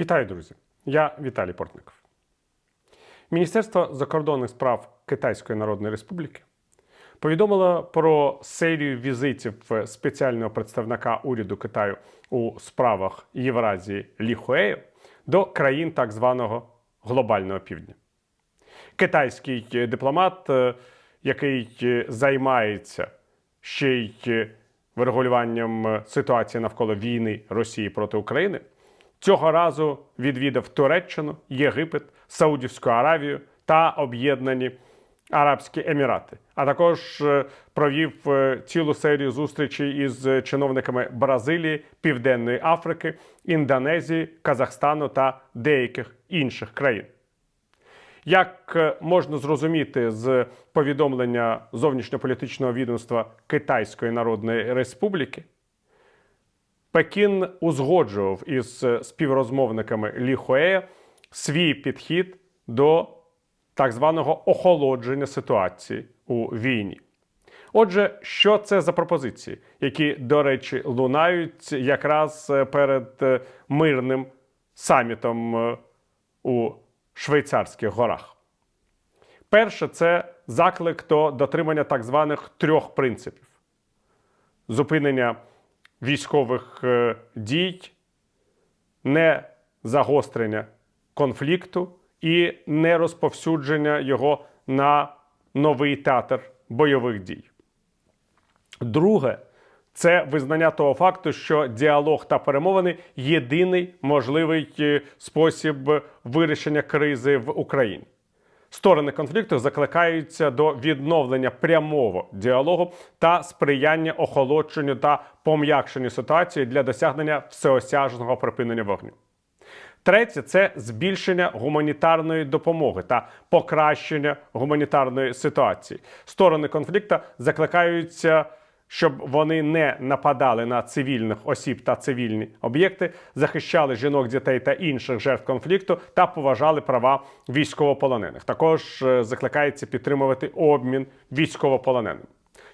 Вітаю, друзі! Я Віталій Портников. Міністерство закордонних справ Китайської Народної Республіки повідомило про серію візитів спеціального представника уряду Китаю у справах Євразії Лі Хуею до країн так званого глобального півдня. Китайський дипломат, е, який е, займається ще й е, врегулюванням ситуації навколо війни Росії проти України, цього разу відвідав Туреччину, Єгипет, Саудівську Аравію та Об'єднані Арабські Емірати, а також е, провів е, цілу серію зустрічей із чиновниками Бразилії, Південної Африки, Індонезії, Казахстану та деяких інших країн. Як е, можна зрозуміти з повідомлення зовнішньополітичного відомства Китайської Народної Республіки, Пекін узгоджував із е, співрозмовниками Лі Хуея свій підхід до так званого охолодження ситуації у війні. Отже, що це за пропозиції, які, до речі, лунають якраз е, перед е, мирним самітом у Швейцарських горах? Перше, це заклик до дотримання так званих трьох принципів: зупинення військових е, дій, не загострення конфлікту і не розповсюдження його на новий театр бойових дій. Друге, це визнання того факту, що діалог та перемовини єдиний можливий е, спосіб вирішення кризи в Україні. Сторони конфлікту закликаються до відновлення прямого діалогу та сприяння охолодженню та пом'якшенню ситуації для досягнення всеосяжного припинення вогню. Третє це збільшення гуманітарної допомоги та покращення гуманітарної ситуації. Сторони конфлікту закликаються, щоб вони не нападали на цивільних осіб та цивільні об'єкти, захищали жінок, дітей та інших жертв конфлікту та поважали права військовополонених. Також е, закликається підтримувати обмін військовополоненими.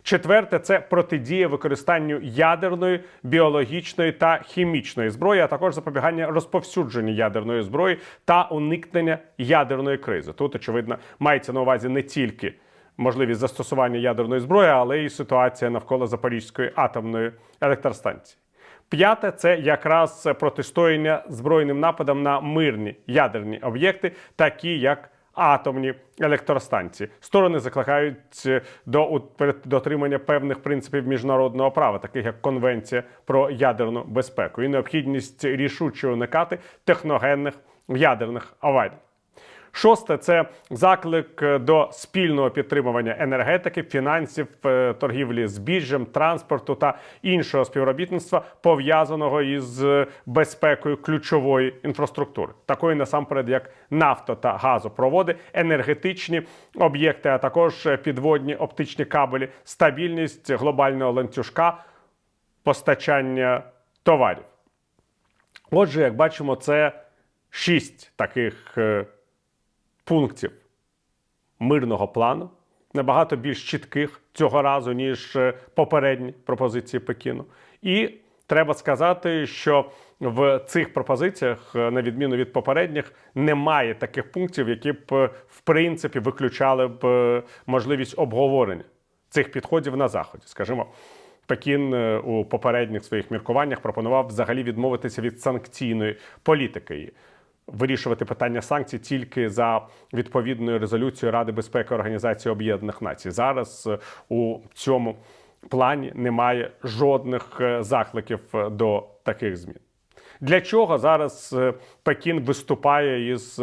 Четверте це протидія використанню ядерної, біологічної та хімічної зброї, а також запобігання розповсюдженню ядерної зброї та уникнення ядерної кризи. Тут, очевидно, мається на увазі не тільки можливість застосування ядерної зброї, але й ситуація навколо Запорізької атомної електростанції. П'яте це якраз протистояння збройним нападам на мирні ядерні об'єкти, такі як атомні електростанції. Сторони закликають е, до дотримання певних принципів міжнародного права, таких як Конвенція про ядерну безпеку, і необхідність рішуче уникати техногенних ядерних аварій. Шосте це заклик е, до спільного підтримування енергетики, фінансів, е, торгівлі збіжжям, транспорту та іншого співробітництва, пов'язаного із е, безпекою ключової інфраструктури, такої насамперед, як нафто та газопроводи, енергетичні об'єкти, а також підводні оптичні кабелі, стабільність глобального ланцюжка постачання товарів. Отже, як бачимо, це шість таких пунктів мирного плану, набагато більш чітких цього разу, ніж е, попередні пропозиції Пекіну. І треба сказати, що в цих пропозиціях, е, на відміну від попередніх, немає таких пунктів, які б е, в принципі виключали б можливість обговорення цих підходів на заході. Скажімо, Пекін у попередніх своїх міркуваннях пропонував взагалі відмовитися від санкційної політики. Вирішувати питання санкцій тільки за відповідною резолюцією Ради безпеки Організації Об'єднаних Націй. Зараз е, у цьому плані немає жодних е, закликів е, до таких змін. Для чого зараз Пекін виступає із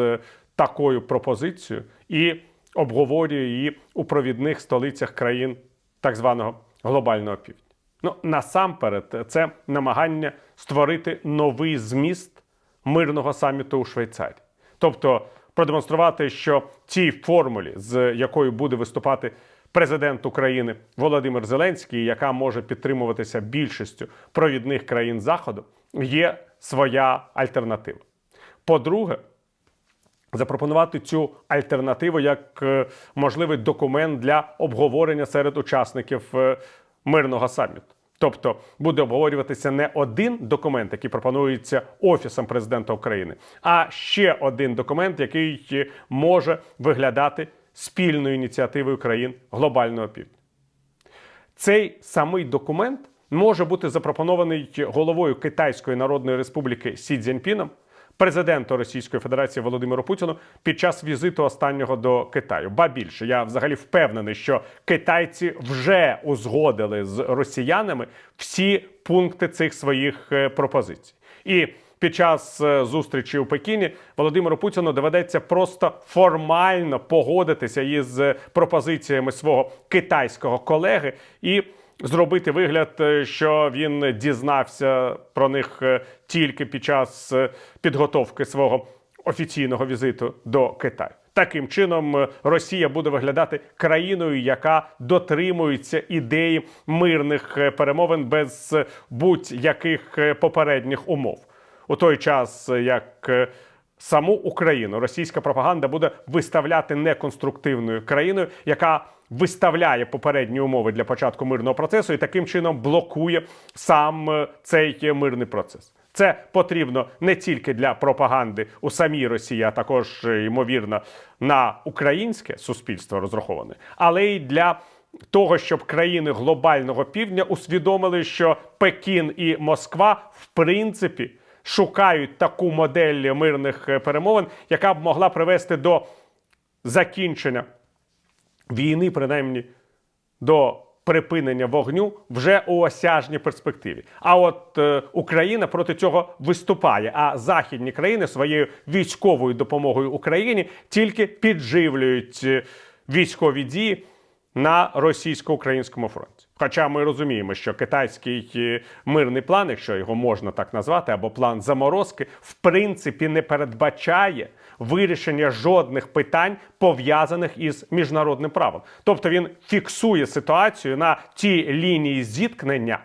такою пропозицією і обговорює її у провідних столицях країн так званого глобального півдня? Ну насамперед, це намагання створити новий зміст мирного саміту у Швейцарії. Тобто продемонструвати, що цій формулі, з якою буде виступати президент України Володимир Зеленський, яка може підтримуватися більшістю провідних країн Заходу, є своя альтернатива. По-друге, запропонувати цю альтернативу як е, можливий документ для обговорення серед учасників е, мирного саміту. Тобто буде обговорюватися не один документ, який пропонується Офісом президента України, а ще один документ, який е, може виглядати спільною ініціативою країн глобального півдня. Цей самий документ може бути запропонований головою Китайської Народної Республіки Сі Цзіньпіном, президенту Російської Федерації Володимиру Путіну під час візиту останнього до Китаю. Ба більше я взагалі впевнений, що китайці вже узгодили з росіянами всі пункти цих своїх е, пропозицій. І під час е, зустрічі у Пекіні Володимиру Путіну доведеться просто формально погодитися із е, пропозиціями свого китайського колеги і зробити вигляд, е, що він дізнався про них е, тільки під час е, підготовки свого офіційного візиту до Китаю. Таким чином, Росія буде виглядати країною, яка дотримується ідеї мирних перемовин без будь-яких попередніх умов. У той час, як саму Україну російська пропаганда буде виставляти неконструктивною країною, яка виставляє попередні умови для початку мирного процесу і таким чином блокує сам е, цей мирний процес. Це потрібно не тільки для пропаганди у самій Росії, а також е, ймовірно на українське суспільство розраховане, але й для того, щоб країни глобального півдня усвідомили, що Пекін і Москва в принципі шукають таку модель мирних е, перемовин, яка б могла привести до закінчення війни, принаймні до припинення вогню вже у осяжній перспективі. А от е, Україна проти цього виступає. А західні країни своєю військовою допомогою Україні тільки підживлюють е, військові дії на російсько-українському фронті. Хоча ми розуміємо, що китайський е, мирний план, якщо його можна так назвати, або план заморозки, в принципі не передбачає вирішення жодних питань пов'язаних із міжнародним правом. Тобто він фіксує ситуацію на тій лінії зіткнення,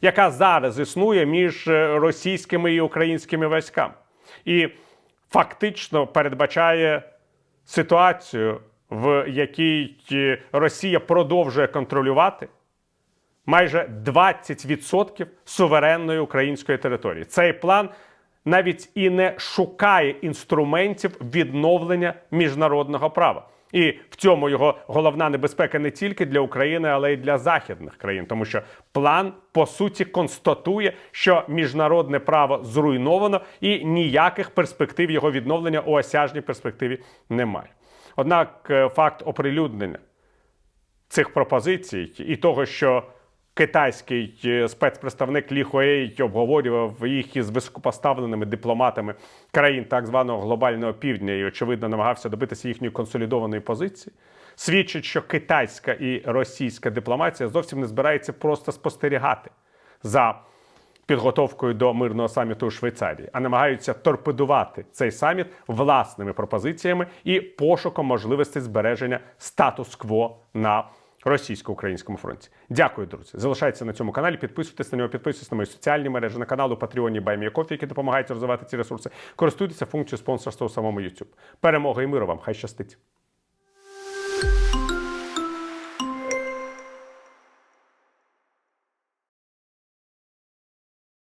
яка зараз існує між е, російськими і українськими військами, і фактично передбачає ситуацію, в якій е, Росія продовжує контролювати майже 20% суверенної української території. Цей план навіть і не шукає інструментів відновлення міжнародного права. І в цьому його головна небезпека не тільки для України, але й для західних країн, тому що план по суті констатує, що міжнародне право зруйновано і ніяких перспектив його відновлення у осяжній перспективі немає. Однак е, факт оприлюднення цих пропозицій і того, що китайський е, спецпредставник Лі Хуей обговорював їх із високопоставленими дипломатами країн так званого глобального півдня і, очевидно, намагався добитися їхньої консолідованої позиції, свідчить, що китайська і російська дипломатія зовсім не збирається просто спостерігати за підготовкою до мирного саміту у Швейцарії, а намагаються торпедувати цей саміт власними пропозиціями і пошуком можливостей збереження статус-кво на російсько-українському фронті. Дякую, друзі. Залишайтеся на цьому каналі. Підписуйтесь на нього, підписуйтесь на мої соціальні мережі, на канал у Патреоні Байміякофі, які допомагають розвивати ці ресурси. Користуйтеся функцією спонсорства у самому YouTube. Перемоги і миру вам! Хай щастить!